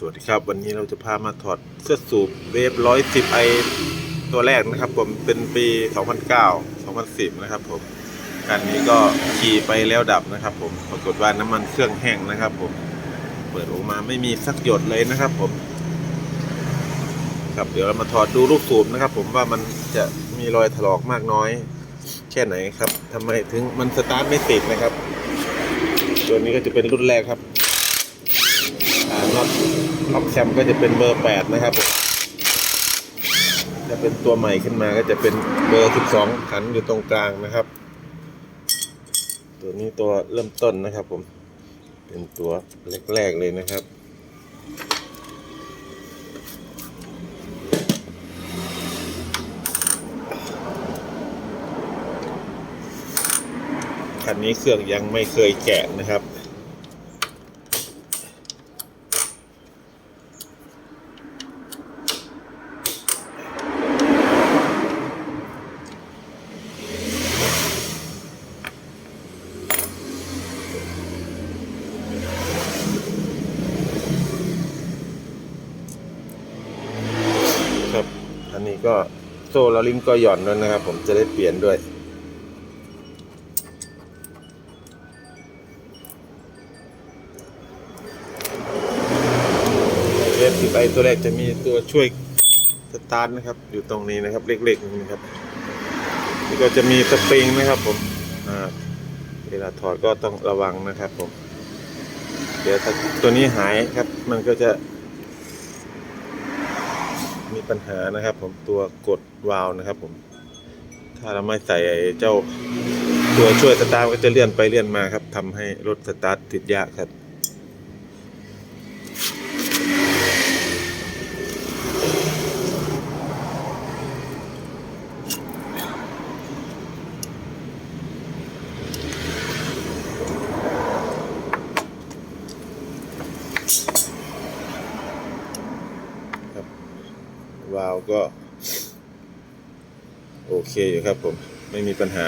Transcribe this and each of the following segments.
สวัสดีครับ วันนี้เราจะพามาถอดเสื้อสูบเวฟร้อยสิบไอตัวแรกนะครับ ผมเป็นปี2009 2010นะครับ ผมการนี้ก็ขี่ไปแล้วดับนะครับ ผมปรากฏว่าน้ำมันเครื่องแห้งนะครับ ผมเปิดออกมาไม่มีสักหยดเลยนะครับ ผม ครับเดี๋ยวเรามาถอดดูลูกสูบนะครับ ผมว่ามันจะมีรอยถลอกมากน้อย แค่ไหนครับทำไมถึงมันสตาร์ทไม่ติดนะครับ ตัวนี้ก็จะเป็นรุ่นแรกครับอ่าน็อต ล็อกแคมก็จะเป็นเบอร์ 8 นะครับผมจะเป็นตัวใหม่ขึ้นมาก็จะเป็นเบอร์ 12 ขันอยู่ตรงกลางนะครับ ตัวนี้ตัวเริ่มต้นนะครับผม เป็นตัวแรกๆเลยนะครับคันนี้เครื่องยังไม่เคยแกะนะครับ อันนี้ก็โซ่ลาลิมก็หย่อนแล้วยนะครับ ผมจะได้เปลี่ยนด้วยเอฟสิบไอตัวแรกจะมีตัวช่วยสตาร์ทนะครับ อยู่ตรงนี้นะครับ เล็กๆนี่นะครับ นี่ก็จะมีสปริงนะครับ ผมเวลาถอดก็ต้องระวังนะครับ ผม เดี๋ยวถ้าตัวนี้หายครับ มันก็จะ ปัญหานะครับ ผมตัวกดวาล์วนะครับผมถ้าเราไม่ใส่เจ้าตัวช่วยสตาร์ทก็จะเลื่อนไปเลื่อนมาครับทำให้รถสตาร์ทติดยากครับ วาล์วก็ โอเคอยู่ครับผม ไม่มีปัญหา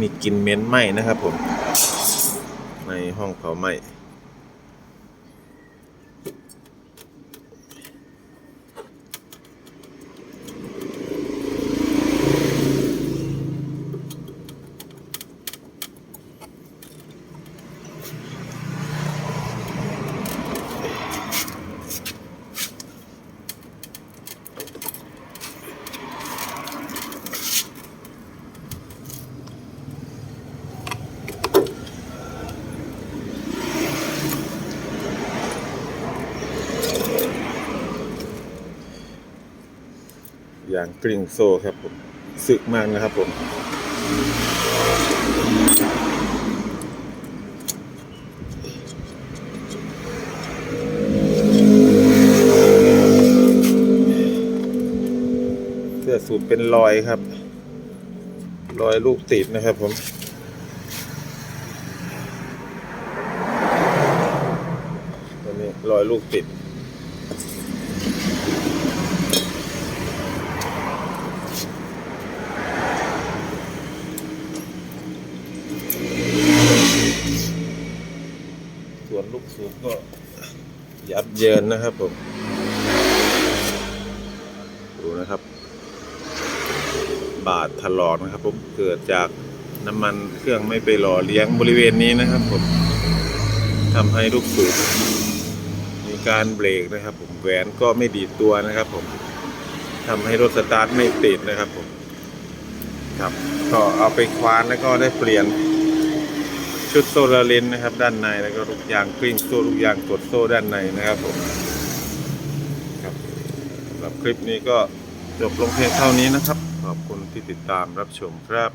มีกลิ่นเหม็นไหม้นะครับผม ในห้องเผาไหม้ ย่างกริ่งโซ่ครับผมสึกมากนะครับผมเสื้อสูบเป็นรอยครับ รอยลูกติดนะครับผมตัวนี้รอยลูกติด ส่วนลูกสูบก็ ยับเยินนะครับผม ดูนะครับ บาดถลอกนะครับผม เกิดจากน้ำมันเครื่องไม่ไปหล่อเลี้ยงบริเวณนี้นะครับผมทำให้ลูกสูบมีการเบรกนะครับผมแหวนก็ไม่ดีดตัวนะครับผมทำให้รถสตาร์ทไม่ติดนะครับผมครับก็เอาไปคว้านแล้วก็ได้เปลี่ยน ชุดโซลาร์เลนนะครับ ด้านในแล้วก็ลูกยางกลิ้งโซ่ลูกยางกดโซ่ด้านในนะครับผมครับสำหรับคลิปนี้ก็จบลงเพียงเท่านี้นะครับ ขอบคุณที่ติดตามรับชมครับ